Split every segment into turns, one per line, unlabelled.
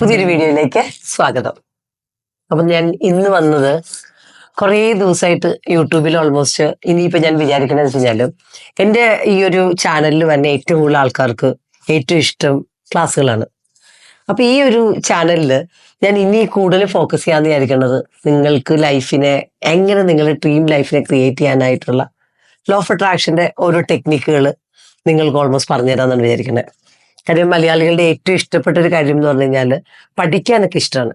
പുതിയൊരു വീഡിയോയിലേക്ക് സ്വാഗതം. അപ്പം ഞാൻ ഇന്ന് വന്നത് കുറേ ദിവസമായിട്ട് യൂട്യൂബിൽ ഓൾമോസ്റ്റ് ഇനിയിപ്പോൾ ഞാൻ വിചാരിക്കുന്നത് വെച്ച് എന്റെ ഈ ഒരു ചാനലിൽ വന്നെ ഏറ്റവും കൂടുതൽ ആൾക്കാർക്ക് ഏറ്റവും ഇഷ്ടം ക്ലാസ്സുകളാണ്. അപ്പം ഈ ഒരു ചാനലിൽ ഞാൻ ഇനി കൂടുതൽ ഫോക്കസ് ചെയ്യാമെന്ന് വിചാരിക്കുന്നത് നിങ്ങൾക്ക് ലൈഫിനെ എങ്ങനെ നിങ്ങളുടെ ഡ്രീം ലൈഫിനെ ക്രിയേറ്റ് ചെയ്യാനായിട്ടുള്ള ലോ ഓഫ് അട്രാക്ഷന്റെ ഓരോ ടെക്നിക്കുകൾ നിങ്ങൾക്ക് ഓൾമോസ്റ്റ് പറഞ്ഞു തരാമെന്നാണ് വിചാരിക്കുന്നത് കാര്യം മലയാളികളുടെ ഏറ്റവും ഇഷ്ടപ്പെട്ട ഒരു കാര്യം എന്ന് പറഞ്ഞു കഴിഞ്ഞാൽ പഠിക്കാനൊക്കെ ഇഷ്ടമാണ്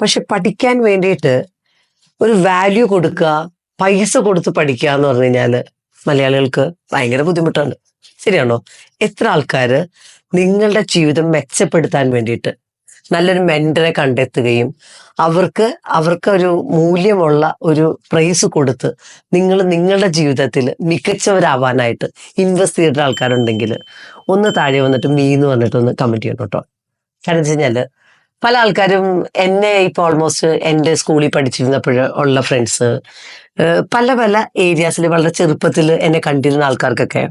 പക്ഷെ പഠിക്കാൻ വേണ്ടിയിട്ട് ഒരു വാല്യൂ കൊടുക്കുക പൈസ കൊടുത്ത് പഠിക്കുക എന്ന് പറഞ്ഞു കഴിഞ്ഞാൽ മലയാളികൾക്ക് ഭയങ്കര ബുദ്ധിമുട്ടാണ്. ശരിയാണോ? എത്ര ആൾക്കാർ നിങ്ങളുടെ ജീവിതം മെച്ചപ്പെടുത്താൻ വേണ്ടിയിട്ട് നല്ലൊരു മെന്ററെ കണ്ടെത്തുകയും അവർക്ക് അവർക്ക് ഒരു മൂല്യമുള്ള ഒരു പ്രൈസ് കൊടുത്ത് നിങ്ങൾ നിങ്ങളുടെ ജീവിതത്തിൽ മികച്ചവരാവാനായിട്ട് ഇൻവെസ്റ്റ് ചെയ്തിട്ട് ആൾക്കാരുണ്ടെങ്കിൽ ഒന്ന് താഴെ വന്നിട്ട് മീന്ന് വന്നിട്ട് ഒന്ന് കമന്റ് ചെയ്യണം കേട്ടോ. കാരണം വെച്ച് പല ആൾക്കാരും എന്നെ ഇപ്പോൾ ഓൾമോസ്റ്റ് എന്റെ സ്കൂളിൽ പഠിച്ചിരുന്നപ്പോൾ ഉള്ള ഫ്രണ്ട്സ് പല പല ഏരിയാസിൽ വളരെ ചെറുപ്പത്തിൽ എന്നെ കണ്ടിരുന്ന ആൾക്കാർക്കൊക്കെ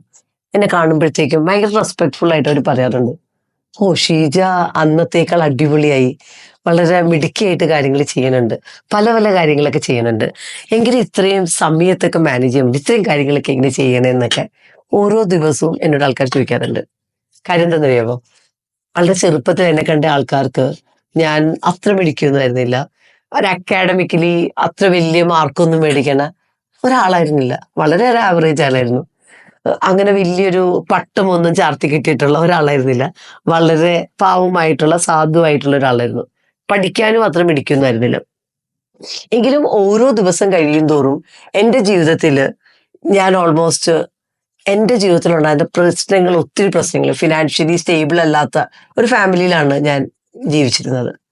എന്നെ കാണുമ്പോഴത്തേക്കും ഭയങ്കര റെസ്പെക്ട്ഫുൾ ആയിട്ട് അവർ പറയാറുണ്ട്. ഓ ഷീജ അന്നത്തേക്കാൾ അടിപൊളിയായി. വളരെ മിടുക്കിയായിട്ട് കാര്യങ്ങൾ ചെയ്യുന്നുണ്ട്. പല പല കാര്യങ്ങളൊക്കെ ചെയ്യുന്നുണ്ട്. എങ്കിലും ഇത്രയും സമയത്തൊക്കെ മാനേജ് ചെയ്യാൻ ഇത്രയും കാര്യങ്ങളൊക്കെ എങ്ങനെ ചെയ്യണമെന്നൊക്കെ ഓരോ ദിവസവും എന്നോട് ആൾക്കാർ ചോദിക്കാറുണ്ട്. കാര്യം എന്താണെന്നറിയാമോ വളരെ ചെറുപ്പത്തിൽ എന്നെ കണ്ട ആൾക്കാർക്ക് ഞാൻ അത്ര മിടിക്കൊന്നുമായിരുന്നില്ല ഒരു അക്കാഡമിക്കലി അത്ര വലിയ മാർക്കൊന്നും മേടിക്കണ ഒരാളായിരുന്നില്ല. വളരെ ഒരു ആവറേജ് ആളായിരുന്നു. അങ്ങനെ വലിയൊരു പട്ടമൊന്നും ചാർത്തി കിട്ടിയിട്ടുള്ള ഒരാളായിരുന്നില്ല. വളരെ പാവമായിട്ടുള്ള സാധുവായിട്ടുള്ള ഒരാളായിരുന്നു. പഠിക്കാനും അത്ര മിടിക്കൊന്നുമായിരുന്നില്ല എങ്കിലും ഓരോ ദിവസം കഴിയും തോറും എന്റെ ജീവിതത്തിൽ ഞാൻ ഓൾമോസ്റ്റ് എന്റെ ജീവിതത്തിലുണ്ടായിരുന്ന പ്രശ്നങ്ങൾ ഒത്തിരി പ്രശ്നങ്ങൾ ഫിനാൻഷ്യലി സ്റ്റേബിൾ അല്ലാത്ത ഒരു ഫാമിലിയിലാണ് ഞാൻ ജീവിച്ചിരുന്നത്.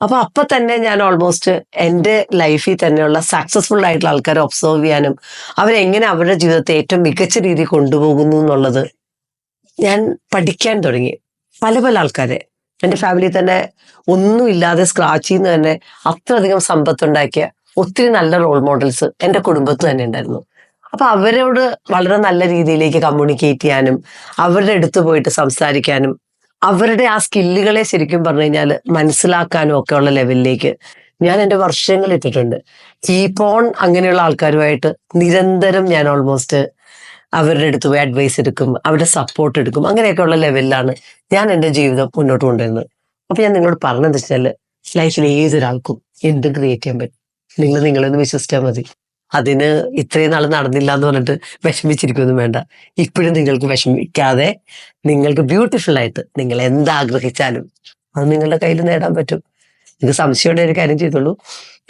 അപ്പൊ അപ്പൊ തന്നെ ഞാൻ ഓൾമോസ്റ്റ് എന്റെ ലൈഫിൽ തന്നെയുള്ള സക്സസ്ഫുൾ ആയിട്ടുള്ള ആൾക്കാരെ ഒബ്സർവ് ചെയ്യാനും അവരെങ്ങനെ അവരുടെ ജീവിതത്തെ ഏറ്റവും മികച്ച രീതിയിൽ കൊണ്ടുപോകുന്നു എന്നുള്ളത് ഞാൻ പഠിക്കാൻ തുടങ്ങി. പല പല ആൾക്കാരെ. എന്റെ ഫാമിലിയിൽ തന്നെ ഒന്നുമില്ലാതെ സ്ക്രാച്ചിൽ നിന്ന് തന്നെ അത്രയധികം സമ്പത്തുണ്ടാക്കിയ ഒത്തിരി നല്ല റോൾ മോഡൽസ് എന്റെ കുടുംബത്തിൽ തന്നെ ഉണ്ടായിരുന്നു. അപ്പൊ അവരോട് വളരെ നല്ല രീതിയിലേക്ക് കമ്മ്യൂണിക്കേറ്റ് ചെയ്യാനും അവരുടെ അടുത്ത് പോയിട്ട് സംസാരിക്കാനും അവരുടെ ആ സ്കില്ലുകളെ ശരിക്കും പറഞ്ഞു കഴിഞ്ഞാൽ മനസ്സിലാക്കാനും ഒക്കെ ഉള്ള ലെവലിലേക്ക് ഞാൻ എന്റെ വർഷങ്ങൾ ഇട്ടിട്ടുണ്ട്. കീപ്പ് ഓൺ അങ്ങനെയുള്ള ആൾക്കാരുമായിട്ട് നിരന്തരം ഞാൻ ഓൾമോസ്റ്റ് അവരുടെ അടുത്ത് പോയി അഡ്വൈസ് എടുക്കും അവരുടെ സപ്പോർട്ട് എടുക്കും അങ്ങനെയൊക്കെയുള്ള ലെവലിലാണ് ഞാൻ എന്റെ ജീവിതം മുന്നോട്ട് കൊണ്ടുവരുന്നത്. അപ്പൊ ഞാൻ നിങ്ങളോട് പറഞ്ഞതെന്ന് വെച്ചാൽ ലൈഫിൽ ഏതൊരാൾക്കും എന്തും ക്രിയേറ്റ് ചെയ്യാൻ പറ്റും. നിങ്ങൾ നിങ്ങളൊന്ന് വിശ്വസിച്ചാൽ മതി. അതിന് ഇത്രയും നാൾ നടന്നില്ല എന്ന് പറഞ്ഞിട്ട് വിഷമിച്ചിരിക്കൊന്നും വേണ്ട. ഇപ്പോഴും നിങ്ങൾക്ക് വിഷമിക്കാതെ നിങ്ങൾക്ക് ബ്യൂട്ടിഫുൾ ആയിട്ട് നിങ്ങൾ എന്താഗ്രഹിച്ചാലും അത് നിങ്ങളുടെ കയ്യിൽ നേടാൻ പറ്റും. നിങ്ങൾക്ക് സംശയമുള്ള ഒരു കാര്യം ചെയ്തോളൂ.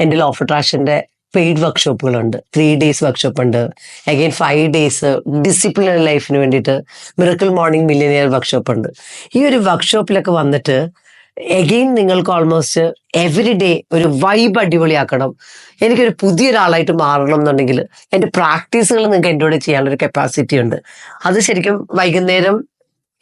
എന്റെ ലോ ഓഫ് അട്രാക്ഷന്റെ പെയ്ഡ് വർക്ക്ഷോപ്പുകളുണ്ട് ത്രീ ഡേയ്സ് വർക്ക്ഷോപ്പ് ഉണ്ട് അഗെയിൻ ഫൈവ് ഡേയ്സ് ഡിസിപ്ലിനറി ലൈഫിന് വേണ്ടിയിട്ട് മിറക്കിൾ മോർണിംഗ് മില്ലിനിയർ വർക്ക്ഷോപ്പ് ഉണ്ട് ഈ ഒരു വർക്ക്ഷോപ്പിലൊക്കെ വന്നിട്ട് എഗെയിൻ നിങ്ങൾക്ക് ഓൾമോസ്റ്റ് എവറി ഡേ ഒരു വൈബ് അടിപൊളിയാക്കണം. എനിക്കൊരു പുതിയൊരാളായിട്ട് മാറണം എന്നുണ്ടെങ്കിൽ എന്റെ പ്രാക്ടീസുകൾ നിങ്ങൾക്ക് എന്റെ കൂടെ ചെയ്യാനുള്ള ഒരു കപ്പാസിറ്റി ഉണ്ട്. അത് ശരിക്കും വൈകുന്നേരം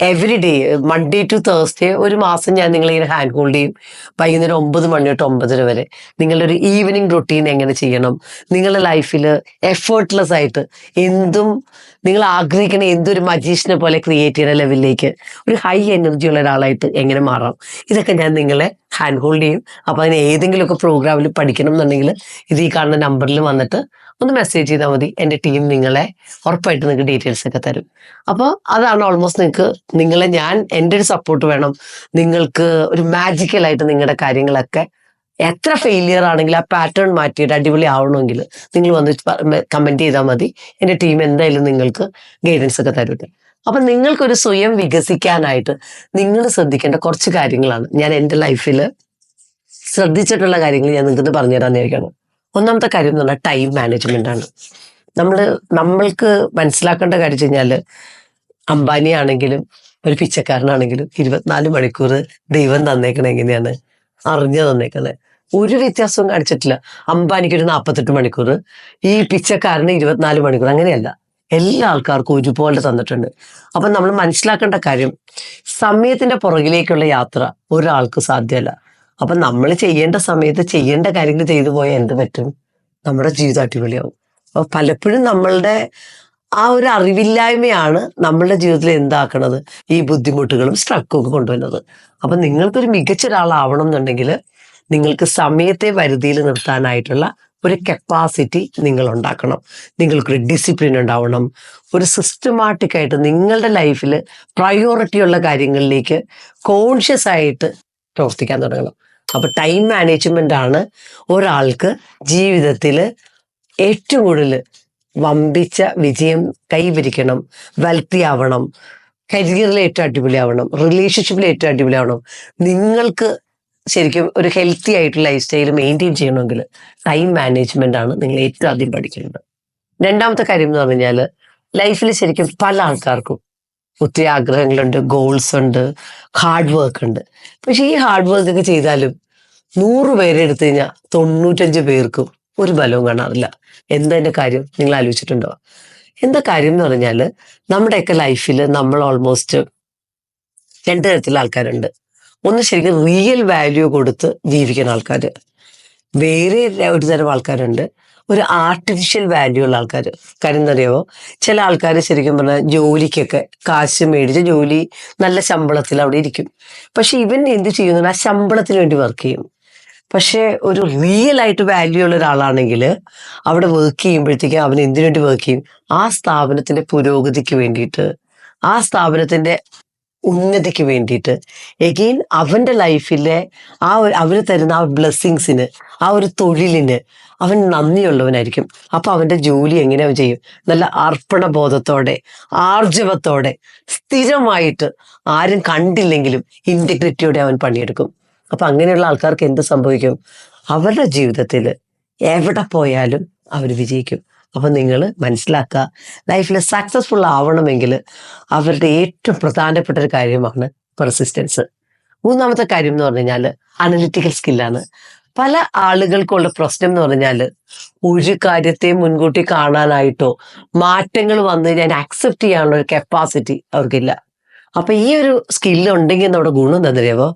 every day Monday to Thursday ഒരു മാസം ഞാൻ നിങ്ങളിങ്ങനെ ഹാൻഡ് ഹോൾഡ് ചെയ്യും. വൈകുന്നേരം ഒമ്പത് മണി തൊട്ട് ഒമ്പതര വരെ. നിങ്ങളുടെ ഒരു ഈവനിങ് റൊട്ടീൻ എങ്ങനെ ചെയ്യണം? നിങ്ങളുടെ ലൈഫിൽ എഫേർട്ട്ലെസ് ആയിട്ട് എന്തും നിങ്ങൾ ആഗ്രഹിക്കുന്ന എന്തൊരു മജീഷിനെ പോലെ ക്രിയേറ്റ് ചെയ്യുന്ന ലെവലിലേക്ക് ഒരു ഹൈ എനർജി ഉള്ള ഒരാളായിട്ട് എങ്ങനെ മാറാം? ഇതൊക്കെ ഞാൻ നിങ്ങളെ ഹാൻഡ് ഹോൾഡ് ചെയ്യും. അപ്പോൾ അതിന് ഏതെങ്കിലുമൊക്കെ പ്രോഗ്രാമിൽ പഠിക്കണം എന്നുണ്ടെങ്കിൽ ഇത് ഈ കാണുന്ന നമ്പറിൽ വന്നിട്ട് ഒന്ന് മെസ്സേജ് ചെയ്താൽ മതി. എന്റെ ടീം നിങ്ങളെ ഉറപ്പായിട്ട് നിങ്ങൾക്ക് ഡീറ്റെയിൽസ് ഒക്കെ തരും. അപ്പോൾ അതാണ് ഓൾമോസ്റ്റ് നിങ്ങൾക്ക് നിങ്ങളെ ഞാൻ എന്റെ ഒരു സപ്പോർട്ട് വേണം. നിങ്ങൾക്ക് ഒരു മാജിക്കലായിട്ട് നിങ്ങളുടെ കാര്യങ്ങളൊക്കെ എത്ര ഫെയിലിയർ ആണെങ്കിലും ആ പാറ്റേൺ മാറ്റിയിട്ട് അടിപൊളി ആവണമെങ്കിൽ നിങ്ങൾ വന്ന് കമന്റ് ചെയ്താൽ മതി. എന്റെ ടീം എന്തായാലും നിങ്ങൾക്ക് ഗൈഡൻസ് ഒക്കെ തരും അപ്പൊ നിങ്ങൾക്കൊരു സ്വയം വികസിക്കാനായിട്ട് നിങ്ങൾ ശ്രദ്ധിക്കേണ്ട കുറച്ച് കാര്യങ്ങളാണ് ഞാൻ എന്റെ ലൈഫിൽ ശ്രദ്ധിച്ചിട്ടുള്ള കാര്യങ്ങൾ ഞാൻ നിങ്ങൾക്ക് പറഞ്ഞു തരാൻ തരാന്നിരിക്കണം ഒന്നാമത്തെ കാര്യം എന്ന് പറഞ്ഞാൽ ടൈം മാനേജ്മെന്റ് ആണ്. നമ്മൾ നമ്മൾക്ക് മനസ്സിലാക്കേണ്ട കാര്യം കഴിഞ്ഞാൽ അംബാനി ആണെങ്കിലും ഒരു പിച്ചക്കാരനാണെങ്കിലും ഇരുപത്തിനാല് മണിക്കൂർ ദൈവം തന്നേക്കണത് എങ്ങനെയാണ്? അറിഞ്ഞു തന്നേക്കണത്. ഒരു വ്യത്യാസവും കാണിച്ചിട്ടില്ല. അംബാനിക്ക് ഒരു നാൽപ്പത്തെട്ട് മണിക്കൂർ ഈ പിച്ചക്കാരന് ഇരുപത്തിനാല് മണിക്കൂർ അങ്ങനെയല്ല. എല്ലാ ആൾക്കാർക്കും ഒരുപോലെ തന്നിട്ടുണ്ട്. അപ്പൊ നമ്മൾ മനസ്സിലാക്കേണ്ട കാര്യം സമയത്തിന്റെ പുറകിലേക്കുള്ള യാത്ര ഒരാൾക്ക് സാധ്യമല്ല. അപ്പൊ നമ്മൾ ചെയ്യേണ്ട സമയത്ത് ചെയ്യേണ്ട കാര്യങ്ങൾ ചെയ്തു പോയാൽ എന്ത് പറ്റും? നമ്മുടെ ജീവിതം അടിപൊളിയാവും. അപ്പൊ പലപ്പോഴും നമ്മളുടെ ആ ഒരു അറിവില്ലായ്മയാണ് നമ്മളുടെ ജീവിതത്തിൽ എന്താക്കണത്? ഈ ബുദ്ധിമുട്ടുകളും സ്ട്രക്കും ഒക്കെ കൊണ്ടുവരുന്നത്. അപ്പൊ നിങ്ങൾക്കൊരു മികച്ച ഒരാളാവണം എന്നുണ്ടെങ്കിൽ നിങ്ങൾക്ക് സമയത്തെ വരുതിയിൽ നിർത്താനായിട്ടുള്ള ഒരു കപ്പാസിറ്റി നിങ്ങൾ ഉണ്ടാക്കണം നിങ്ങൾക്കൊരു ഡിസിപ്ലിൻ ഉണ്ടാവണം. ഒരു സിസ്റ്റമാറ്റിക് ആയിട്ട് നിങ്ങളുടെ ലൈഫിൽ പ്രയോറിറ്റി ഉള്ള കാര്യങ്ങളിലേക്ക് കോൺഷ്യസ് ആയിട്ട് പ്രവർത്തിക്കാൻ തുടങ്ങണം. അപ്പൊ ടൈം മാനേജ്മെന്റ് ആണ് ഒരാൾക്ക് ജീവിതത്തിൽ ഏറ്റവും കൂടുതൽ വമ്പിച്ച വിജയം കൈവരിക്കണം. വെൽത്തി ആവണം. കരിയറിൽ ഏറ്റവും അടിപൊളിയാവണം. റിലേഷൻഷിപ്പിൽ ഏറ്റവും അടിപൊളിയാവണം. നിങ്ങൾക്ക് ശരിക്കും ഒരു ഹെൽത്തി ആയിട്ടുള്ള ലൈഫ് സ്റ്റൈൽ മെയിന്റെയിൻ ചെയ്യണമെങ്കിൽ ടൈം മാനേജ്മെന്റ് ആണ് നിങ്ങൾ ഏറ്റവും ആദ്യം പഠിക്കേണ്ടത്. രണ്ടാമത്തെ കാര്യം എന്ന് പറഞ്ഞാൽ ലൈഫിൽ ശരിക്കും പല ആൾക്കാർക്കും ഒത്തിരി ആഗ്രഹങ്ങളുണ്ട് ഗോൾസ് ഉണ്ട് ഹാർഡ് വർക്ക് ഉണ്ട്. പക്ഷെ ഈ ഹാർഡ് വർക്ക് ഒക്കെ ചെയ്താലും നൂറ് പേരെ എടുത്തു കഴിഞ്ഞാൽ തൊണ്ണൂറ്റഞ്ച് പേർക്കും ഒരു ബലവും കാണാറില്ല. എന്താ എന്റെ കാര്യം? നിങ്ങൾ ആലോചിച്ചിട്ടുണ്ടോ? എന്താ കാര്യം എന്ന് പറഞ്ഞാൽ നമ്മുടെയൊക്കെ ലൈഫിൽ നമ്മൾ ഓൾമോസ്റ്റ് രണ്ട് തരത്തിലുള്ള ആൾക്കാരുണ്ട്. ഒന്ന് ശരിക്കും റിയൽ വാല്യൂ കൊടുത്ത് ജീവിക്കുന്ന ആൾക്കാർ വേറെ ഒരു തരം ആൾക്കാരുണ്ട്. ഒരു ആർട്ടിഫിഷ്യൽ വാല്യൂ ഉള്ള ആൾക്കാർ കാര്യം ചില ആൾക്കാർ ശരിക്കും പറഞ്ഞാൽ ജോലിക്കൊക്കെ കാശ് മേടിച്ച ജോലി നല്ല ശമ്പളത്തിൽ അവിടെ ഇരിക്കും. പക്ഷെ ഇവൻ എന്ത് ചെയ്യുന്നു ആ ശമ്പളത്തിന് വേണ്ടി വർക്ക് ചെയ്യും. പക്ഷെ ഒരു റിയൽ ആയിട്ട് വാല്യൂ ഉള്ള ഒരാളാണെങ്കിൽ അവിടെ വർക്ക് ചെയ്യുമ്പോഴത്തേക്കും അവൻ എന്തിനു വേണ്ടി വർക്ക് ചെയ്യും? ആ സ്ഥാപനത്തിന്റെ പുരോഗതിക്ക് വേണ്ടിയിട്ട്. ആ സ്ഥാപനത്തിന്റെ ഉന്നതിക്ക് വേണ്ടിയിട്ട്. എഗെയിൻ അവന്റെ ലൈഫിലെ ആ അവർ തരുന്ന ആ ബ്ലെസ്സിങ്സിന് ആ ഒരു തൊഴിലിന് അവൻ നന്ദിയുള്ളവനായിരിക്കും. അപ്പോൾ അവന്റെ ജോലി എങ്ങനെ അവൻ ചെയ്യും? നല്ല അർപ്പണബോധത്തോടെ ആർജവത്തോടെ സ്ഥിരമായിട്ട് ആരും കണ്ടില്ലെങ്കിലും ഇന്റഗ്രിറ്റിയോടെ അവൻ പണിയെടുക്കും. അപ്പൊ അങ്ങനെയുള്ള ആൾക്കാർക്ക് എന്ത് സംഭവിക്കും? അവരുടെ ജീവിതത്തിൽ എവിടെ പോയാലും അവർ വിജയിക്കും. അപ്പൊ നിങ്ങൾ മനസ്സിലാക്കുക. ലൈഫിൽ സക്സസ്ഫുൾ ആവണമെങ്കിൽ അവരുടെ ഏറ്റവും പ്രധാനപ്പെട്ട ഒരു കാര്യമാണ് പെർസിസ്റ്റൻസ് മൂന്നാമത്തെ കാര്യം എന്ന് പറഞ്ഞു കഴിഞ്ഞാൽ അനലിറ്റിക്കൽ സ്കില്ലാണ് പല ആളുകൾക്കുള്ള പ്രശ്നം എന്ന് പറഞ്ഞാൽ ഒരു കാര്യത്തെ മുൻകൂട്ടി കാണാനായിട്ടോ മാറ്റങ്ങൾ വന്നു കഴിഞ്ഞാൽ അക്സെപ്റ്റ് ചെയ്യാനുള്ള ഒരു കപ്പാസിറ്റി അവർക്കില്ല. അപ്പൊ ഈ ഒരു സ്കില്ല് ഉണ്ടെങ്കിൽ നമ്മുടെ ഗുണം എന്താണെന്നറിയാമോ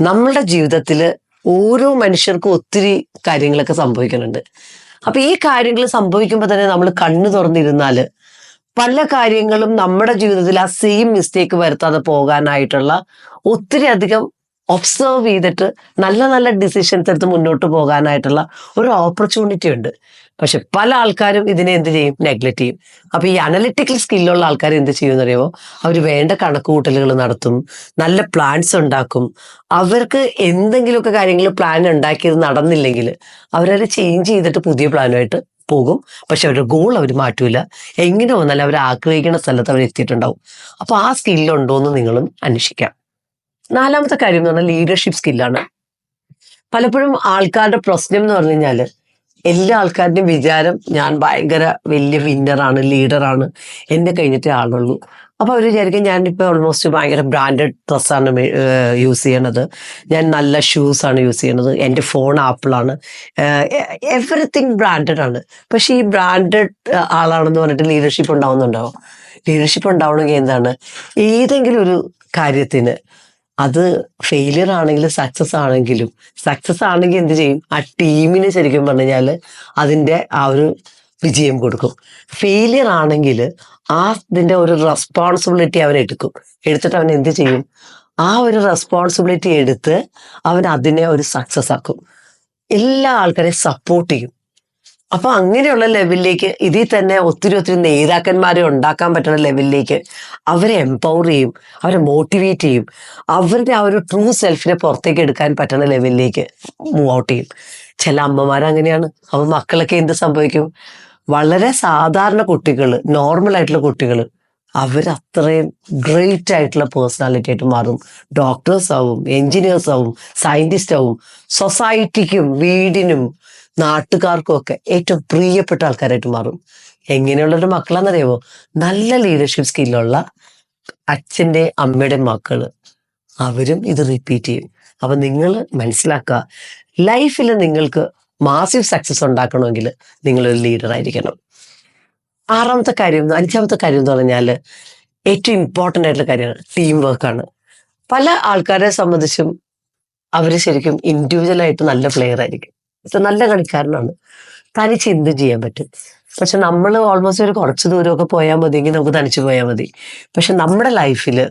നമ്മളുടെ ജീവിതത്തിൽ ഓരോ മനുഷ്യർക്കും ഒത്തിരി കാര്യങ്ങളൊക്കെ സംഭവിക്കുന്നുണ്ട്. അപ്പൊ ഈ കാര്യങ്ങൾ സംഭവിക്കുമ്പോൾ തന്നെ നമ്മൾ കണ്ണു തുറന്നിരുന്നാൽ പല കാര്യങ്ങളും നമ്മുടെ ജീവിതത്തിൽ ആ സെയിം മിസ്റ്റേക്ക് വരുത്താതെ പോകാനായിട്ടുള്ള ഒത്തിരി അധികം ഒബ്സർവ് ചെയ്തിട്ട് നല്ല നല്ല ഡിസിഷൻസ് എടുത്ത് മുന്നോട്ട് പോകാനായിട്ടുള്ള ഒരു ഓപ്പർച്യൂണിറ്റി ഉണ്ട്. പക്ഷെ പല ആൾക്കാരും ഇതിനെ എന്ത് ചെയ്യും? നെഗ്ലക്ട് ചെയ്യും. അപ്പൊ ഈ അനലിറ്റിക്കൽ സ്കില്ലുള്ള ആൾക്കാർ എന്ത് ചെയ്യുമെന്ന് അറിയുമോ അവർ വേണ്ട കണക്കുകൂട്ടലുകൾ നടത്തും നല്ല പ്ലാൻസ് ഉണ്ടാക്കും. അവർക്ക് എന്തെങ്കിലുമൊക്കെ കാര്യങ്ങൾ പ്ലാൻ ഉണ്ടാക്കിയത് നടന്നില്ലെങ്കിൽ അവരത് ചേഞ്ച് ചെയ്തിട്ട് പുതിയ പ്ലാനുമായിട്ട് പോകും. പക്ഷെ അവരുടെ ഗോൾ അവർ മാറ്റൂല. എങ്ങനെ വന്നാലും അവർ ആഗ്രഹിക്കുന്ന സ്ഥലത്ത് അവർ എത്തിയിട്ടുണ്ടാവും. അപ്പൊ ആ സ്കില്ലുണ്ടോ എന്ന് നിങ്ങളും അന്വേഷിക്കാം. നാലാമത്തെ കാര്യം എന്ന് പറഞ്ഞാൽ ലീഡർഷിപ്പ് സ്കില്ലാണ് പലപ്പോഴും ആൾക്കാരുടെ പ്രശ്നം എന്ന് പറഞ്ഞു കഴിഞ്ഞാൽ എല്ലാ ആൾക്കാരുടെയും വിചാരം ഞാൻ ഭയങ്കര വലിയ വിന്നറാണ് ലീഡറാണ് എന്നെ കഴിഞ്ഞിട്ടേ ആളുള്ളൂ. അപ്പൊ അവർ വിചാരിക്കും ഞാനിപ്പോൾ ഓൾമോസ്റ്റ് ഭയങ്കര ബ്രാൻഡഡ് ഡ്രസ്സാണ് യൂസ് ചെയ്യണത്. ഞാൻ നല്ല ഷൂസാണ് യൂസ് ചെയ്യണത്. എന്റെ ഫോൺ ആപ്പിളാണ് എവറിത്തിങ് ബ്രാൻഡഡ് ആണ്. പക്ഷേ ഈ ബ്രാൻഡഡ് ആളാണെന്ന് പറഞ്ഞിട്ട് ലീഡർഷിപ്പ് ഉണ്ടാവുന്നുണ്ടാവും ലീഡർഷിപ്പ് ഉണ്ടാവണമെങ്കിൽ എന്താണ്? ഏതെങ്കിലും ഒരു കാര്യത്തിന് അത് ഫെയിലിയർ ആണെങ്കിലും സക്സസ് ആണെങ്കിലും സക്സസ് ആണെങ്കിൽ എന്ത് ചെയ്യും? ആ ടീമിന് ശരിക്കും പറഞ്ഞു കഴിഞ്ഞാൽ അതിന്റെ ആ ഒരു വിജയം കൊടുക്കും. ഫെയിലിയർ ആണെങ്കിൽ ആ ഇതിന്റെ ഒരു റെസ്പോൺസിബിലിറ്റി അവൻ എടുക്കും. എടുത്തിട്ട് അവൻ എന്ത് ചെയ്യും? ആ ഒരു റെസ്പോൺസിബിലിറ്റി എടുത്ത് അവൻ അതിനെ ഒരു സക്സസ് ആക്കും. എല്ലാ ആൾക്കാരെയും സപ്പോർട്ട് ചെയ്യും. അപ്പൊ അങ്ങനെയുള്ള ലെവലിലേക്ക് ഇതിൽ തന്നെ ഒത്തിരി ഒത്തിരി നേതാക്കന്മാരെ ഉണ്ടാക്കാൻ പറ്റുന്ന ലെവലിലേക്ക് അവരെ എംപവർ ചെയ്യും അവരെ മോട്ടിവേറ്റ് ചെയ്യും അവരുടെ ആ ഒരു ട്രൂ സെൽഫിനെ പുറത്തേക്ക് എടുക്കാൻ പറ്റുന്ന ലെവലിലേക്ക് മൂവ് ഔട്ട് ചെയ്യും. ചില അമ്മമാർ അങ്ങനെയാണ്. അപ്പൊ മക്കളൊക്കെ എന്ത് സംഭവിക്കും? വളരെ സാധാരണ കുട്ടികൾ നോർമൽ ആയിട്ടുള്ള കുട്ടികൾ അവരത്രയും ഗ്രേറ്റ് ആയിട്ടുള്ള പേഴ്സണാലിറ്റി ആയിട്ട് മാറും. ഡോക്ടേഴ്സ് ആവും എഞ്ചിനീയേഴ്സ് ആവും സയന്റിസ്റ്റ് ആവും സൊസൈറ്റിക്കും വീടിനും നാട്ടുകാർക്കും ഒക്കെ ഏറ്റവും പ്രിയപ്പെട്ട ആൾക്കാരായിട്ട് മാറും. എങ്ങനെയുള്ളൊരു മക്കളാണെന്നറിയാമോ നല്ല ലീഡർഷിപ്പ് സ്കില്ലുള്ള അച്ഛന്റെ അമ്മയുടെ മക്കൾ. അവരും ഇത് റിപ്പീറ്റ് ചെയ്യും. അപ്പൊ നിങ്ങൾ മനസ്സിലാക്കുക ലൈഫിൽ നിങ്ങൾക്ക് മാസീവ് സക്സസ് ഉണ്ടാക്കണമെങ്കിൽ നിങ്ങളൊരു ലീഡർ ആയിരിക്കണം. ആറാമത്തെ കാര്യം അഞ്ചാമത്തെ കാര്യം എന്ന് പറഞ്ഞാൽ ഏറ്റവും ഇമ്പോർട്ടന്റ് ആയിട്ടുള്ള കാര്യമാണ് ടീം വർക്കാണ് പല ആൾക്കാരെ സംബന്ധിച്ചും അവർ ശരിക്കും ഇൻഡിവിജ്വലായിട്ട് നല്ല പ്ലെയർ ആയിരിക്കും. നല്ല കളിക്കാരനാണ്. തനിച്ച് എന്ത് ചെയ്യാൻ പറ്റും. പക്ഷെ നമ്മൾ ഓൾമോസ്റ്റ് ഒരു കുറച്ച് ദൂരമൊക്കെ പോയാൽ മതിയെങ്കിൽ നമുക്ക് തനിച്ച് പോയാൽ മതി. പക്ഷെ നമ്മുടെ ലൈഫിൽ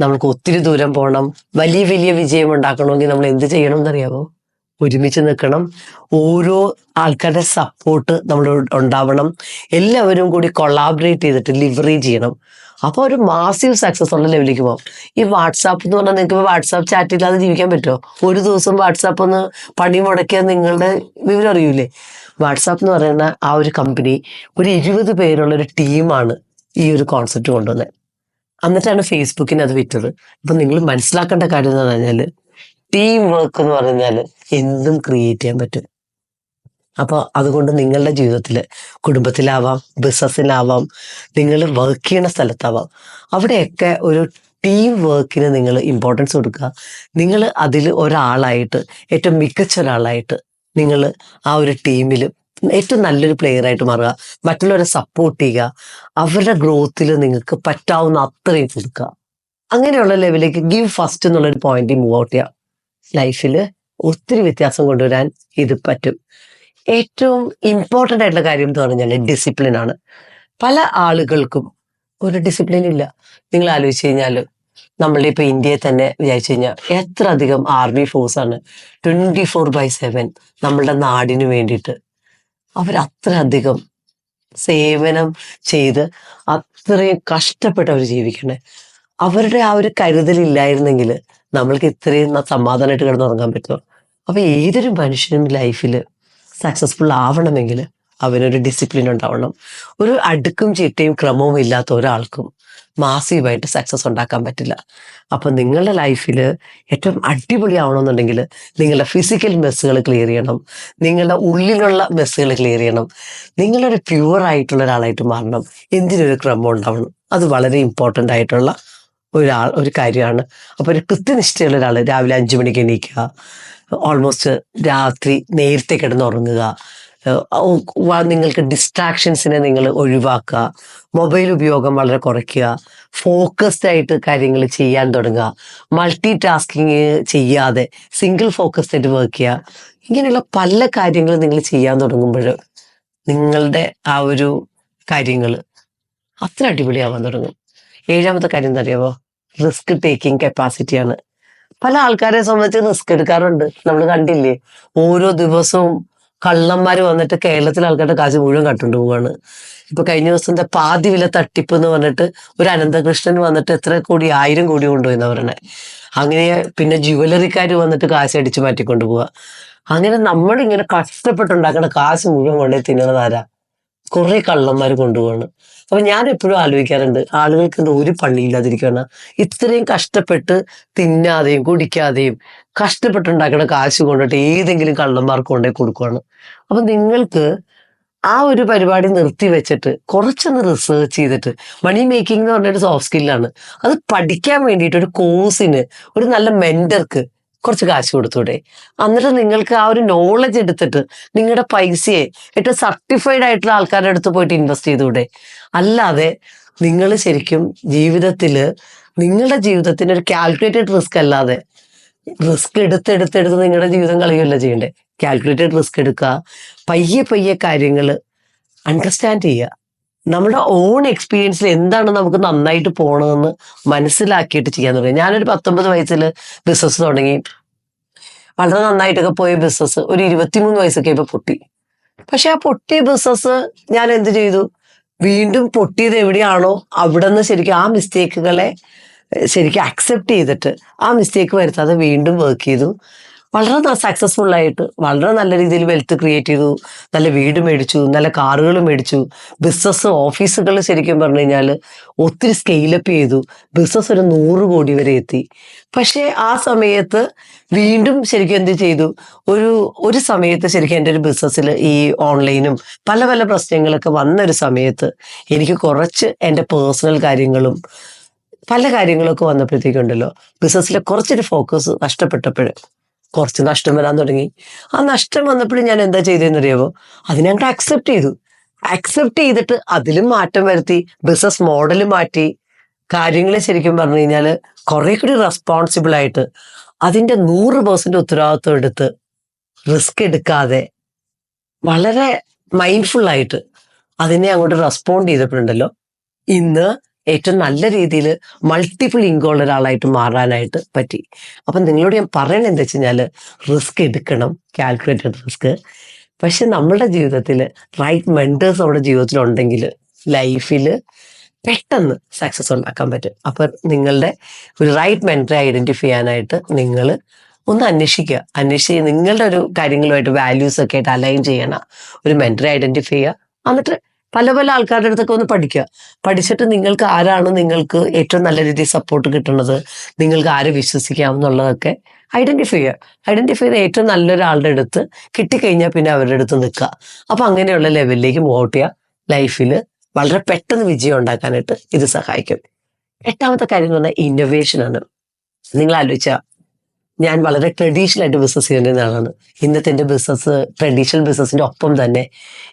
നമ്മൾക്ക് ഒത്തിരി ദൂരം പോകണം വലിയ വലിയ വിജയം ഉണ്ടാക്കണമെങ്കിൽ നമ്മൾ എന്ത് ചെയ്യണം എന്നറിയാമോ ഒരുമിച്ച് നിൽക്കണം. ഓരോ ആൾക്കാരുടെ സപ്പോർട്ട് നമ്മൾ ഉണ്ടാവണം. എല്ലാവരും കൂടി കൊളാബറേറ്റ് ചെയ്തിട്ട് ലിവറേജ് ചെയ്യണം. അപ്പോൾ ഒരു മാസീവ് സക്സസ് ഉള്ള ലെവലിലേക്ക് പോകും ഈ വാട്സാപ്പ് എന്ന് പറഞ്ഞാൽ നിങ്ങൾക്ക് വാട്സാപ്പ് ചാറ്റ് ഇല്ലാതെ ജീവിക്കാൻ പറ്റുമോ ഒരു ദിവസം വാട്സാപ്പ് ഒന്ന് പണി മുടക്കിയാൽ നിങ്ങളുടെ വിവരം അറിയൂലേ? വാട്സാപ്പ് എന്ന് പറയുന്ന ആ ഒരു കമ്പനി ഒരു ഇരുപത് പേരുള്ള ഒരു ടീമാണ് ഈ ഒരു കോൺസെപ്റ്റ് കൊണ്ടുവന്നത് എന്നിട്ടാണ് ഫേസ്ബുക്കിന് അത് വിറ്റത്. അപ്പൊ നിങ്ങൾ മനസ്സിലാക്കേണ്ട കാര്യം എന്ന് പറഞ്ഞാൽ ടീം വർക്ക് എന്ന് പറഞ്ഞാൽ എന്തും ക്രിയേറ്റ് ചെയ്യാൻ പറ്റും. അപ്പോൾ അതുകൊണ്ട് നിങ്ങളുടെ ജീവിതത്തിൽ കുടുംബത്തിലാവാം ബിസിനസ്സിലാവാം നിങ്ങൾ വർക്ക് ചെയ്യുന്ന സ്ഥലത്താവാം. അവിടെയൊക്കെ ഒരു ടീം വർക്കിന് നിങ്ങൾ ഇമ്പോർട്ടൻസ് കൊടുക്കുക. നിങ്ങൾ അതിൽ ഒരാളായിട്ട് ഏറ്റവും മികച്ച ഒരാളായിട്ട് നിങ്ങൾ ആ ഒരു ടീമിൽ ഏറ്റവും നല്ലൊരു പ്ലെയർ ആയിട്ട് മാറുക. മറ്റുള്ളവരെ സപ്പോർട്ട് ചെയ്യുക. അവരുടെ ഗ്രോത്തിൽ നിങ്ങൾക്ക് പറ്റാവുന്ന അത്രയും കൊടുക്കുക. അങ്ങനെയുള്ള ലെവലിലേക്ക് ഗിവ് ഫസ്റ്റ് എന്നുള്ളൊരു പോയിന്റ് മൂവ് ഔട്ട് ചെയ്യുക. ലൈഫിൽ ഒത്തിരി വ്യത്യാസം കൊണ്ടുവരാൻ ഇത് പറ്റും. ഏറ്റവും ഇമ്പോർട്ടന്റ് ആയിട്ടുള്ള കാര്യം എന്ന് പറഞ്ഞാൽ ഡിസിപ്ലിൻ ആണ്. പല ആളുകൾക്കും ഒരു ഡിസിപ്ലിൻ ഇല്ല. നിങ്ങൾ ആലോചിച്ച് കഴിഞ്ഞാൽ നമ്മളുടെ ഇപ്പോൾ ഇന്ത്യയെ തന്നെ വിചാരിച്ചു കഴിഞ്ഞാൽ എത്ര അധികം ആർമി ഫോഴ്സ് ആണ്. ട്വന്റി ഫോർ ബൈ സെവൻ നമ്മളുടെ നാടിന് വേണ്ടിയിട്ട്. അവരത്രയധികം സേവനം ചെയ്ത് അത്രയും കഷ്ടപ്പെട്ട് അവർ ജീവിക്കണേ. അവരുടെ ആ ഒരു കരുതലില്ലായിരുന്നെങ്കിൽ നമ്മൾക്ക് ഇത്രയും സമാധാനമായിട്ട് കിടന്നുറങ്ങാൻ പറ്റുമോ? അപ്പോൾ ഏതൊരു മനുഷ്യനും ലൈഫിൽ സക്സസ്ഫുൾ ആവണമെങ്കിൽ അവനൊരു ഡിസിപ്ലിൻ ഉണ്ടാവണം. ഒരു അടുക്കും ചിട്ടയും ക്രമവും ഇല്ലാത്ത ഒരാൾക്കും മാസീവായിട്ട് സക്സസ് ഉണ്ടാക്കാൻ പറ്റില്ല. അപ്പൊ നിങ്ങളുടെ ലൈഫിൽ ഏറ്റവും അടിപൊളി ആവണമെന്നുണ്ടെങ്കിൽ നിങ്ങളുടെ ഫിസിക്കൽ മെസ്സുകൾ ക്ലിയർ ചെയ്യണം. നിങ്ങളുടെ ഉള്ളിലുള്ള മെസ്സുകൾ ക്ലിയർ ചെയ്യണം. നിങ്ങളൊരു പ്യുവർ ആയിട്ടുള്ള ഒരാളായിട്ട് മാറണം. എന്തിനൊരു ക്രമം ഉണ്ടാവണം? അത് വളരെ ഇമ്പോർട്ടന്റ് ആയിട്ടുള്ള ഒരാൾ ഒരു കാര്യമാണ്. അപ്പോൾ ഒരു കൃത്യനിഷ്ഠയുള്ള ഒരാൾ രാവിലെ അഞ്ചു മണിക്ക് എണീക്കുക. ഓൾമോസ്റ്റ് രാത്രി നേരത്തെ കിടന്നുറങ്ങുക. നിങ്ങൾക്ക് ഡിസ്ട്രാക്ഷൻസിനെ നിങ്ങൾ ഒഴിവാക്കുക. മൊബൈൽ ഉപയോഗം വളരെ കുറയ്ക്കുക. ഫോക്കസ്ഡ് ആയിട്ട് കാര്യങ്ങൾ ചെയ്യാൻ തുടങ്ങുക. മൾട്ടി ടാസ്കിങ് ചെയ്യാതെ സിംഗിൾ ഫോക്കസ്ഡ് ആയിട്ട് വർക്ക് ചെയ്യുക. ഇങ്ങനെയുള്ള പല കാര്യങ്ങളും നിങ്ങൾ ചെയ്യാൻ തുടങ്ങുമ്പോൾ നിങ്ങളുടെ ആ ഒരു കാര്യങ്ങൾ അത്ര അടിപൊളിയാവാൻ തുടങ്ങും. ഏഴാമത്തെ കാര്യം എന്താ അറിയാമോ റിസ്ക് ടേക്കിംഗ് കപ്പാസിറ്റിയാണ് പല ആൾക്കാരെ സംബന്ധിച്ച് റിസ്ക് എടുക്കാറുണ്ട് നമ്മൾ കണ്ടില്ലേ? ഓരോ ദിവസവും കള്ളന്മാർ വന്നിട്ട് കേരളത്തിലെ ആൾക്കാരുടെ കാശ് മുഴുവൻ കട്ടുകൊണ്ട് പോവാണ്. ഇപ്പൊ കഴിഞ്ഞ ദിവസത്തെ പാതി വില തട്ടിപ്പ് എന്ന് പറഞ്ഞിട്ട് ഒരു അനന്തകൃഷ്ണൻ വന്നിട്ട് എത്ര കോടി ആയിരം കോടി കൊണ്ടുപോയെന്ന് പറയണേ. അങ്ങനെ പിന്നെ ജുവലറിക്കാർ വന്നിട്ട് കാശ് അടിച്ചു മാറ്റിക്കൊണ്ട് പോവുക അങ്ങനെ നമ്മൾ നമ്മളിങ്ങനെ കഷ്ടപ്പെട്ടുണ്ടാക്കുന്ന കാശ് മുഴുവൻ കൊണ്ടുപോയി തിന്നണതാരാ കുറെ കള്ളന്മാർ കൊണ്ടുപോവാണ്. അപ്പൊ ഞാൻ എപ്പോഴും ആലോചിക്കാറുണ്ട് ആളുകൾക്ക് ഒരു ഒരു പള്ളിയില്ലാതിരിക്കണം ഇത്രയും കഷ്ടപ്പെട്ട് തിന്നാതെയും കുടിക്കാതെയും കഷ്ടപ്പെട്ടുണ്ടാക്കുന്ന കാശ് കൊണ്ടിട്ട് ഏതെങ്കിലും കള്ളന്മാർക്ക് കൊണ്ടേ കൊടുക്കുകയാണ് അപ്പൊ നിങ്ങൾക്ക് ആ ഒരു പരിപാടി നിർത്തി വെച്ചിട്ട് കുറച്ചൊന്ന് റിസർച്ച് ചെയ്തിട്ട് മണി മേക്കിംഗ് എന്ന് പറഞ്ഞൊരു സോഫ്റ്റ് സ്കില്ലാണ് അത് പഠിക്കാൻ വേണ്ടിയിട്ട് ഒരു കോഴ്സിന് ഒരു നല്ല മെന്റർക്ക് കുറച്ച് കാശ് കൊടുത്തൂടെ. എന്നിട്ട് നിങ്ങൾക്ക് ആ ഒരു നോളജ് എടുത്തിട്ട് നിങ്ങളുടെ പൈസയെ ഏറ്റവും സർട്ടിഫൈഡ് ആയിട്ടുള്ള ആൾക്കാരുടെ അടുത്ത് പോയിട്ട് ഇൻവെസ്റ്റ് ചെയ്തൂടെ. അല്ലാതെ നിങ്ങൾ ശരിക്കും ജീവിതത്തിൽ നിങ്ങളുടെ ജീവിതത്തിന് ഒരു കാൽക്കുലേറ്റഡ് റിസ്ക് അല്ലാതെ റിസ്ക് എടുത്തെടുത്തെടുത്ത് നിങ്ങളുടെ ജീവിതം കളയുമല്ല ചെയ്യണ്ടേ. കാൽക്കുലേറ്റഡ് റിസ്ക് എടുക്കുക. പയ്യെ പയ്യെ കാര്യങ്ങൾ അണ്ടർസ്റ്റാൻഡ് ചെയ്യുക. നമ്മുടെ ഓൺ എക്സ്പീരിയൻസിൽ എന്താണ് നമുക്ക് നന്നായിട്ട് പോകണമെന്ന് മനസ്സിലാക്കിയിട്ട് ചെയ്യാൻ തുടങ്ങി. ഞാനൊരു പത്തൊമ്പത് വയസ്സിൽ ബിസിനസ് തുടങ്ങി. വളരെ നന്നായിട്ടൊക്കെ പോയ ബിസിനസ് ഒരു ഇരുപത്തിമൂന്ന് വയസ്സൊക്കെ ഇപ്പൊ പൊട്ടി. പക്ഷെ ആ പൊട്ടിയ ബിസിനസ് ഞാൻ എന്ത് ചെയ്തു? വീണ്ടും പൊട്ടിയത് എവിടെയാണോ അവിടെ നിന്ന് ശരിക്കും ആ മിസ്റ്റേക്കുകളെ ശരിക്കും അക്സെപ്റ്റ് ചെയ്തിട്ട് ആ മിസ്റ്റേക്ക് വരുത്താതെ വീണ്ടും വർക്ക് ചെയ്തു. വളരെ സക്സസ്ഫുൾ ആയിട്ട് വളരെ നല്ല രീതിയിൽ വെൽത്ത് ക്രിയേറ്റ് ചെയ്തു. നല്ല വീട് മേടിച്ചു നല്ല കാറുകൾ മേടിച്ചു. ബിസിനസ് ഓഫീസുകൾ ശരിക്കും പറഞ്ഞു കഴിഞ്ഞാൽ ഒത്തിരി സ്കെയിലപ്പ് ചെയ്തു. ബിസിനസ് ഒരു നൂറ് കോടി വരെ എത്തി. പക്ഷേ ആ സമയത്ത് വീണ്ടും ശരിക്കും എന്ത് ചെയ്തു? ഒരു ഒരു സമയത്ത് ശരിക്കും എന്റെ ഒരു ബിസിനസ്സിൽ ഈ ഓൺലൈനും പല പല പ്രശ്നങ്ങളൊക്കെ വന്നൊരു സമയത്ത് എനിക്ക് കുറച്ച് എന്റെ പേഴ്സണൽ കാര്യങ്ങളും പല കാര്യങ്ങളൊക്കെ വന്നപ്പോഴത്തേക്കുണ്ടല്ലോ. ബിസിനസ്സിലെ കുറച്ചൊരു ഫോക്കസ് നഷ്ടപ്പെട്ടപ്പോൾ കുറച്ച് നഷ്ടം വരാൻ തുടങ്ങി. ആ നഷ്ടം വന്നപ്പോഴും ഞാൻ എന്താ ചെയ്തതെന്നറിയാമോ അതിനെ അങ്ങോട്ട് അക്സെപ്റ്റ് ചെയ്തു. അക്സെപ്റ്റ് ചെയ്തിട്ട് അതിലും മാറ്റം വരുത്തി ബിസിനസ് മോഡൽ മാറ്റി കാര്യങ്ങൾ ശരിക്കും പറഞ്ഞു കഴിഞ്ഞാൽ കുറെ കൂടി റെസ്പോൺസിബിൾ ആയിട്ട് അതിന്റെ നൂറ് പേഴ്സന്റ് ഉത്തരവാദിത്വം എടുത്ത് റിസ്ക് എടുക്കാതെ വളരെ മൈൻഡ്ഫുള്ളായിട്ട് അതിനെ അങ്ങോട്ട് റെസ്പോണ്ട് ചെയ്തപ്പോഴുണ്ടല്ലോ. ഇന്ന് ഏറ്റവും നല്ല രീതിയിൽ മൾട്ടിപ്പിൾ ഇൻകം ഉള്ള ഒരാളായിട്ട് മാറാനായിട്ട് പറ്റി. അപ്പം നിങ്ങളോട് ഞാൻ പറയണത് എന്താ വെച്ച് റിസ്ക് എടുക്കണം കാൽക്കുലേറ്റഡ് റിസ്ക് പക്ഷെ നമ്മുടെ ജീവിതത്തിൽ റൈറ്റ് മെന്റേഴ്സ് നമ്മുടെ ജീവിതത്തിൽ ഉണ്ടെങ്കിൽ ലൈഫിൽ പെട്ടെന്ന് സക്സസ് ഉണ്ടാക്കാൻ പറ്റും. അപ്പം നിങ്ങളുടെ ഒരു റൈറ്റ് മെന്ററെ ഐഡന്റിഫൈ ചെയ്യാനായിട്ട് നിങ്ങൾ ഒന്ന് അന്വേഷിക്കുക. അന്വേഷിച്ച് നിങ്ങളുടെ ഒരു കാര്യങ്ങളുമായിട്ട് വാല്യൂസ് ഒക്കെ ആയിട്ട് അലൈൻ ചെയ്യണ ഒരു മെന്ററെ ഐഡന്റിഫൈ ചെയ്യുക. എന്നിട്ട് പല പല ആൾക്കാരുടെ അടുത്തൊക്കെ ഒന്ന് പഠിക്കുക പഠിച്ചിട്ട് നിങ്ങൾക്ക് ആരാണ് നിങ്ങൾക്ക് ഏറ്റവും നല്ല രീതിയിൽ സപ്പോർട്ട് കിട്ടുന്നത്? നിങ്ങൾക്ക് ആരെ വിശ്വസിക്കാം എന്നുള്ളതൊക്കെ ഐഡന്റിഫൈ ചെയ്യുക. ഐഡന്റിഫൈ ചെയ്ത് ഏറ്റവും നല്ലൊരാളുടെ അടുത്ത് കിട്ടിക്കഴിഞ്ഞാൽ പിന്നെ അവരുടെ അടുത്ത് നിൽക്കുക. അപ്പൊ അങ്ങനെയുള്ള ലെവലിലേക്ക് മൂവ് ഔട്ട് ചെയ്യുക. ലൈഫിൽ വളരെ പെട്ടെന്ന് വിജയം ഉണ്ടാക്കാനായിട്ട് ഇത് സഹായിക്കും. എട്ടാമത്തെ കാര്യം എന്ന് പറഞ്ഞാൽ ഇന്നോവേഷൻ ആണ്. നിങ്ങൾ ആലോചിച്ച ഞാൻ വളരെ ട്രഡീഷണൽ ആയിട്ട് ബിസിനസ് ചെയ്യുന്ന ആളാണ് ഇന്നത്തെ എന്റെ ബിസിനസ് ട്രഡീഷണൽ ബിസിനസ്സിന്റെ ഒപ്പം തന്നെ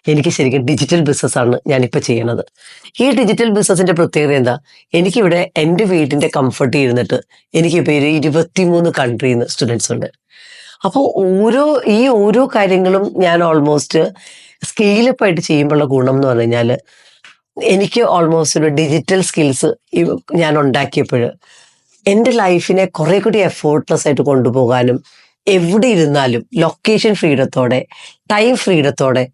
എനിക്ക് ശരിക്കും ഡിജിറ്റൽ ബിസിനസ്സാണ് ഞാനിപ്പോൾ ചെയ്യണത്. ഈ ഡിജിറ്റൽ ബിസിനസ്സിന്റെ പ്രത്യേകത എന്താ? എനിക്കിവിടെ എന്റെ വീട്ടിന്റെ കംഫർട്ട് ഇരുന്നിട്ട് എനിക്കിപ്പോൾ ഒരു ഇരുപത്തിമൂന്ന് കൺട്രിയിൽ നിന്ന് സ്റ്റുഡൻസ് ഉണ്ട്. അപ്പോൾ ഓരോ ഈ ഓരോ കാര്യങ്ങളും ഞാൻ ഓൾമോസ്റ്റ് സ്കെയിലപ്പ് ആയിട്ട് ചെയ്യുമ്പോഴുള്ള ഗുണം എന്ന് പറഞ്ഞു കഴിഞ്ഞാൽ എനിക്ക് ഓൾമോസ്റ്റ് ഒരു ഡിജിറ്റൽ സ്കിൽസ് ഞാൻ ഉണ്ടാക്കിയപ്പോൾ എന്റെ ലൈഫിനെ കുറെ കൂടി എഫോർട്ട്ലെസ് ആയിട്ട് കൊണ്ടുപോകാനും എവിടെ ഇരുന്നാലും ലൊക്കേഷൻ ഫ്രീഡത്തോടെ ടൈം ഫ്രീഡത്തോടെ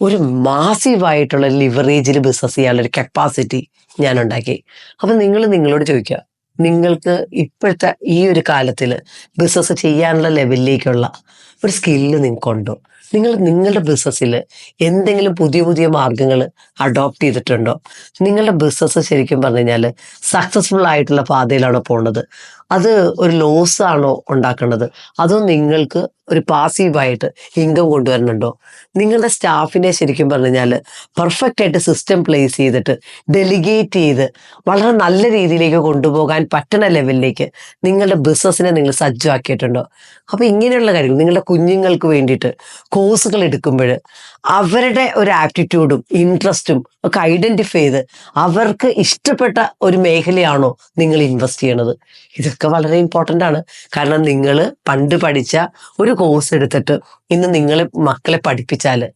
ഒരു മാസീവായിട്ടുള്ള ലിവറേജിൽ ബിസിനസ് ചെയ്യാനുള്ള ഒരു കപ്പാസിറ്റി ഞാൻ ഉണ്ടാക്കി അപ്പം നിങ്ങൾ നിങ്ങളോട് ചോദിക്കുക നിങ്ങൾക്ക് ഇപ്പോഴത്തെ ഈ ഒരു കാലത്തിൽ ബിസിനസ് ചെയ്യാനുള്ള ലെവലിലേക്കുള്ള ഒരു സ്കില്ല് നിങ്ങൾക്കുണ്ടോ? നിങ്ങൾ നിങ്ങളുടെ ബിസിനസ്സിൽ എന്തെങ്കിലും പുതിയ പുതിയ മാർഗങ്ങൾ അഡോപ്റ്റ് ചെയ്തിട്ടുണ്ടോ? നിങ്ങളുടെ ബിസിനസ് ശരിക്കും പറഞ്ഞു കഴിഞ്ഞാൽ സക്സസ്ഫുൾ ആയിട്ടുള്ള പാതയിലാണ് പോണത്? അത് ഒരു ലോസ് ആണോ ഉണ്ടാക്കുന്നത് അതോ നിങ്ങൾക്ക് ഒരു പാസീവായിട്ട് ഇൻകം കൊണ്ടുവരുന്നുണ്ടോ നിങ്ങളുടെ സ്റ്റാഫിനെ ശരിക്കും പറഞ്ഞു കഴിഞ്ഞാൽ പെർഫെക്റ്റ് ആയിട്ട് സിസ്റ്റം പ്ലേസ് ചെയ്തിട്ട് ഡെലിഗേറ്റ് ചെയ്ത് വളരെ നല്ല രീതിയിലേക്ക് കൊണ്ടുപോകാൻ പറ്റുന്ന ലെവലിലേക്ക് നിങ്ങളുടെ ബിസിനസ്സിനെ നിങ്ങൾ സജ്ജമാക്കിയിട്ടുണ്ടോ? അപ്പോൾ ഇങ്ങനെയുള്ള കാര്യങ്ങൾ നിങ്ങളുടെ കുഞ്ഞുങ്ങൾക്ക് വേണ്ടിയിട്ട് കോഴ്സുകൾ എടുക്കുമ്പോൾ അവരുടെ ഒരു ആപ്റ്റിറ്റ്യൂഡും ഇൻട്രസ്റ്റും ഒക്കെ ഐഡന്റിഫൈ ചെയ്ത് അവർക്ക് ഇഷ്ടപ്പെട്ട ഒരു മേഖലയാണോ നിങ്ങൾ ഇൻവെസ്റ്റ് ചെയ്യണത്? ഇതൊക്കെ വളരെ ഇമ്പോർട്ടന്റ് ആണ്. കാരണം നിങ്ങൾ പണ്ട് പഠിച്ച ഒരു കോഴ്സ് എടുത്തിട്ട് ഇന്ന് നിങ്ങൾ മക്കളെ പഠിപ്പിച്ചാൽ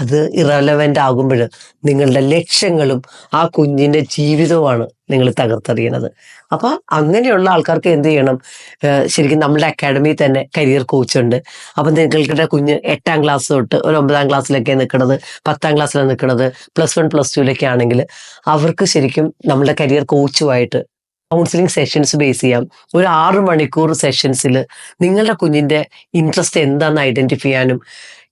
അത് ഇറലവന്റ് ആകുമ്പോൾ നിങ്ങളുടെ ലക്ഷ്യങ്ങളും ആ കുഞ്ഞിന്റെ ജീവിതവുമാണ് നിങ്ങൾ തകർത്തെറിയണത്. അപ്പം അങ്ങനെയുള്ള ആൾക്കാർക്ക് എന്ത് ചെയ്യണം? ശരിക്കും നമ്മുടെ അക്കാഡമിയിൽ തന്നെ കരിയർ കോച്ചുണ്ട് അപ്പം നിങ്ങളുടെ കുഞ്ഞ് എട്ടാം ക്ലാസ് തൊട്ട് ഒരു ഒമ്പതാം ക്ലാസ്സിലൊക്കെ നിൽക്കുന്നത് പത്താം ക്ലാസ്സിലാണ് നിൽക്കുന്നത് പ്ലസ് വൺ പ്ലസ് ടുവിലൊക്കെ ആണെങ്കിൽ അവർക്ക് ശരിക്കും നമ്മുടെ കരിയർ കോച്ചുമായിട്ട് കൗൺസിലിംഗ് സെഷൻസ് ബേസ് ചെയ്യാം. ഒരു ആറ് മണിക്കൂർ സെഷൻസിൽ നിങ്ങളുടെ കുഞ്ഞിന്റെ ഇൻട്രസ്റ്റ് എന്താണെന്ന് ഐഡന്റിഫൈ ചെയ്യാനും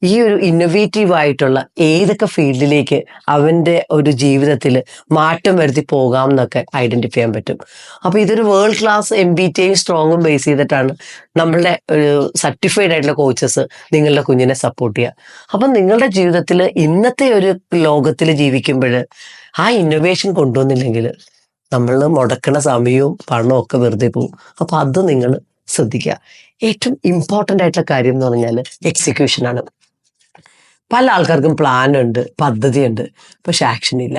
ഈ ഒരു ഇന്നൊവേറ്റീവ് ആയിട്ടുള്ള ഏതൊക്കെ ഫീൽഡിലേക്ക് അവന്റെ ഒരു ജീവിതത്തിൽ മാറ്റം വരുത്തി പോകാം എന്നൊക്കെ ഐഡന്റിഫൈ ചെയ്യാൻ പറ്റും. അപ്പോൾ ഇതൊരു വേൾഡ് ക്ലാസ് എം ബി ടിയും സ്ട്രോങ്ങും ബേസ് ചെയ്തിട്ടാണ് നമ്മളുടെ ഒരു സർട്ടിഫൈഡ് ആയിട്ടുള്ള കോച്ചസ് നിങ്ങളുടെ കുഞ്ഞിനെ സപ്പോർട്ട് ചെയ്യുക. അപ്പം നിങ്ങളുടെ ജീവിതത്തിൽ ഇന്നത്തെ ഒരു ലോകത്തിൽ ജീവിക്കുമ്പോൾ ആ ഇന്നൊവേഷൻ കൊണ്ടുവന്നില്ലെങ്കിൽ നമ്മൾ മുടക്കണ സമയവും പണവും ഒക്കെ വെറുതെ പോകും. അപ്പൊ അത് നിങ്ങൾ ശ്രദ്ധിക്കുക. ഏറ്റവും ഇമ്പോർട്ടന്റ് ആയിട്ടുള്ള കാര്യം എന്ന് പറഞ്ഞാൽ എക്സിക്യൂഷൻ ആണ്. പല ആൾക്കാർക്കും പ്ലാൻ ഉണ്ട് പദ്ധതി ഉണ്ട് പക്ഷെ ആക്ഷൻ ഇല്ല.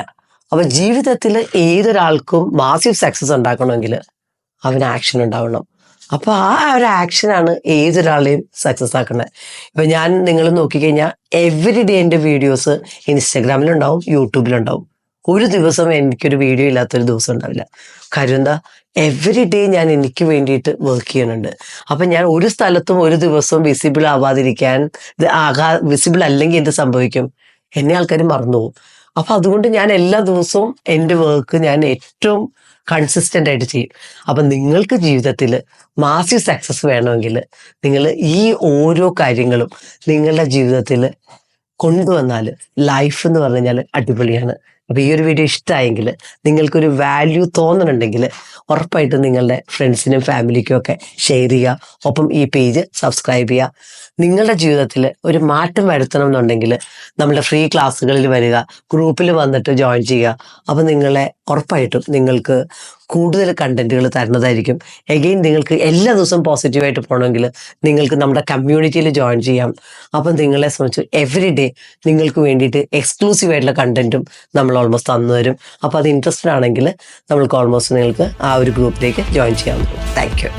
അപ്പൊ ജീവിതത്തിൽ ഏതൊരാൾക്കും മാസീവ് സക്സസ് ഉണ്ടാക്കണമെങ്കിൽ അവന് ആക്ഷൻ ഉണ്ടാവണം. അപ്പൊ ആ ഒരു ആക്ഷനാണ് ഏതൊരാളെയും സക്സസ് ആക്കുന്നത് ഇപ്പൊ ഞാൻ നിങ്ങൾ നോക്കിക്കഴിഞ്ഞാൽ എവറി ഡേ എന്റെ വീഡിയോസ് ഇൻസ്റ്റാഗ്രാമിലുണ്ടാവും യൂട്യൂബിലുണ്ടാവും. ഒരു ദിവസം എനിക്കൊരു വീഡിയോ ഇല്ലാത്തൊരു ദിവസം ഉണ്ടാവില്ല. കാര്യം എന്താ? എവറി ഡേ ഞാൻ എനിക്ക് വേണ്ടിയിട്ട് വർക്ക് ചെയ്യുന്നുണ്ട്. അപ്പൊ ഞാൻ ഒരു സ്ഥലത്തും ഒരു ദിവസവും വിസിബിൾ ആവാതിരിക്കാൻ ആകാ വിസിബിൾ അല്ലെങ്കിൽ എന്ത് സംഭവിക്കും? എന്നെ ആൾക്കാർ മറന്നുപോകും. അപ്പൊ അതുകൊണ്ട് ഞാൻ എല്ലാ ദിവസവും എന്റെ വർക്ക് ഞാൻ ഏറ്റവും കൺസിസ്റ്റന്റ് ആയിട്ട് ചെയ്യും. അപ്പൊ നിങ്ങൾക്ക് ജീവിതത്തിൽ മാസീവ് സക്സസ് വേണമെങ്കിൽ നിങ്ങൾ ഈ ഓരോ കാര്യങ്ങളും നിങ്ങളുടെ ജീവിതത്തിൽ കൊണ്ടുവന്നാൽ ലൈഫ് എന്ന് പറഞ്ഞു കഴിഞ്ഞാൽ അടിപൊളിയാണ്. അപ്പൊ ഈ ഒരു വീഡിയോ ഇഷ്ടമായെങ്കിൽ നിങ്ങൾക്കൊരു വാല്യൂ തോന്നുന്നുണ്ടെങ്കിൽ ഉറപ്പായിട്ടും നിങ്ങളുടെ ഫ്രണ്ട്സിനും ഫാമിലിക്കും ഒക്കെ ഷെയർ ചെയ്യുക. ഒപ്പം ഈ പേജ് സബ്സ്ക്രൈബ് ചെയ്യുക. നിങ്ങളുടെ ജീവിതത്തിൽ ഒരു മാറ്റം വരുത്തണം എന്നുണ്ടെങ്കിൽ നമ്മുടെ ഫ്രീ ക്ലാസ്സുകളിൽ വരിക. ഗ്രൂപ്പിൽ വന്നിട്ട് ജോയിൻ ചെയ്യുക. അപ്പം നിങ്ങളെ ഉറപ്പായിട്ടും നിങ്ങൾക്ക് കൂടുതൽ കണ്ടന്റുകൾ തരുന്നതായിരിക്കും. എഗെയിൻ നിങ്ങൾക്ക് എല്ലാ ദിവസവും പോസിറ്റീവായിട്ട് പോകണമെങ്കിൽ നിങ്ങൾക്ക് നമ്മുടെ കമ്മ്യൂണിറ്റിയിൽ ജോയിൻ ചെയ്യാം. അപ്പം നിങ്ങളെ സംബന്ധിച്ച് എവറി ഡേ നിങ്ങൾക്ക് വേണ്ടിയിട്ട് എക്സ്ക്ലൂസീവ് ആയിട്ടുള്ള കണ്ടന്റും നമ്മൾ ഓൾമോസ്റ്റ് തന്നു തരും. അപ്പോൾ അത് ഇൻട്രസ്റ്റഡ് ആണെങ്കിൽ നമ്മൾക്ക് ഓൾമോസ്റ്റ് നിങ്ങൾക്ക് ആ ഒരു ഗ്രൂപ്പിലേക്ക് ജോയിൻ ചെയ്യാൻ താങ്ക് യു